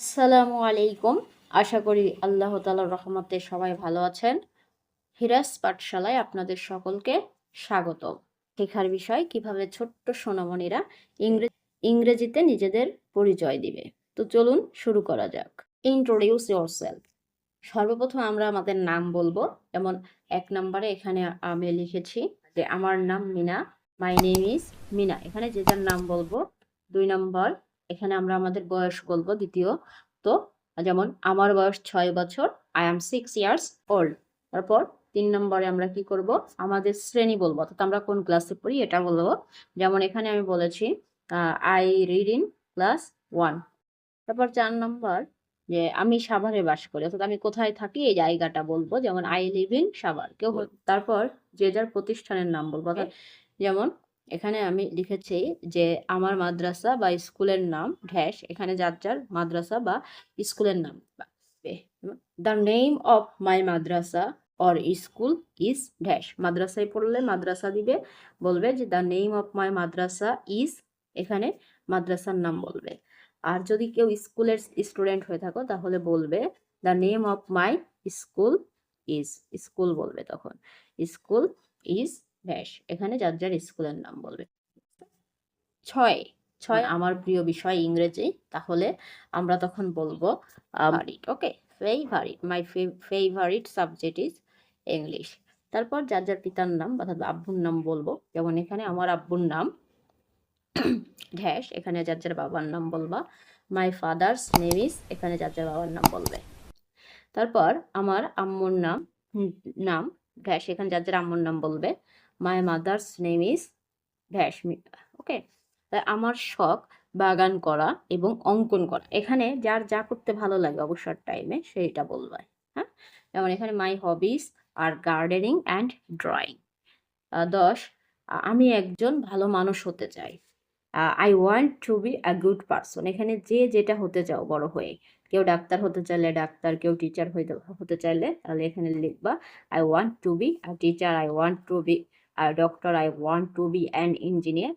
আসসালামু আলাইকুম। আশা করি আল্লাহ তালার রহমতে সবাই ভালো আছেন। হিরাস পাঠশালায় আপনাদের সকলকে স্বাগত শেখার বিষয়, কীভাবে ছোট্ট সোনামণিরা ইংরেজি ইংরেজিতে নিজেদের পরিচয় দিবে। তো চলুন শুরু করা যাক। ইন্ট্রোডিউস ইয়োর সেলফ সর্বপ্রথম আমরা আমাদের নাম বলব। যেমন এক নম্বরে এখানে আমি লিখেছি যে, আমার নাম Mina. My name is Mina এখানে যে যার নাম বলব। দুই নম্বর এখানে আমরা আমাদের বয়স বলব দ্বিতীয়। তো যেমন আমার বয়স ছয় বছর I am six years old তারপর তিন নম্বরে আমরা কি করব? আমাদের শ্রেণি বলব অর্থাৎ আমরা কোন ক্লাসে পড়ি এটা বলব। যেমন এখানে আমি বলেছি I read in class one তারপর চার নম্বর যে আমি সাভারে বাস করি অর্থাৎ আমি কোথায় থাকি এই জায়গাটা বলব যেমন আই লিভ ইন সাভার। কেউ তারপর যে যার প্রতিষ্ঠানের নাম বলব অর্থাৎ যেমন এখানে আমি লিখেছি যে আমার মাদ্রাসা বা স্কুলের নাম ড্যাশ, এখানে যার যার মাদ্রাসা বা স্কুলের নাম। The name of my madrasa or school is dash. মাদ্রাসায় পড়লে মাদ্রাসা দিবে, বলবে যে the name of my madrasa is, এখানে মাদ্রাসার নাম বলবে। আর যদি কেউ স্কুলের স্টুডেন্ট হয়ে থাকো, তাহলে বলবে the name of my school is, school বলবে তখন। স্কুল ইজ ড্যাশ এখানে যার যার স্কুলের নাম বলবে। ছয় ছয় আমার প্রিয় বিষয় ইংরেজি তাহলে আমরা তখন বলব favourite okay favourite my favourite subject is English তারপর যার যার পিতার নাম অর্থাৎ আব্বুর নাম বলব যেমন এখানে আমার আব্বুর নাম ড্যাশ এখানে যার যার বাবার নাম বলবা মাই ফাদার্স নেম ইজ এখানে যার যার বাবার নাম বলবে। তারপর আমার আম্মুর নাম নাম ড্যাশ এখানে যার যার আম্মুর নাম বলবে my mother's name is dash okay তাই আমার শখ বাগান করা এবং অঙ্কন করা। এখানে যার যা করতে ভালো লাগে অবসর টাইমে সেইটা বলবে। হ্যাঁ? যেমন এখানে my hobbies are gardening and drawing দশ, আমি একজন ভালো মানুষ হতে চাই। I want to be a good person এখানে যে যেটা হতে চাও বড় হয়ে। কেউ ডাক্তার হতে চাইলে ডাক্তার, কেউ টিচার হতে চাইলে তাহলে এখানে লিখবা I want to be a teacher I want to be uh, doctor i want to be an engineer.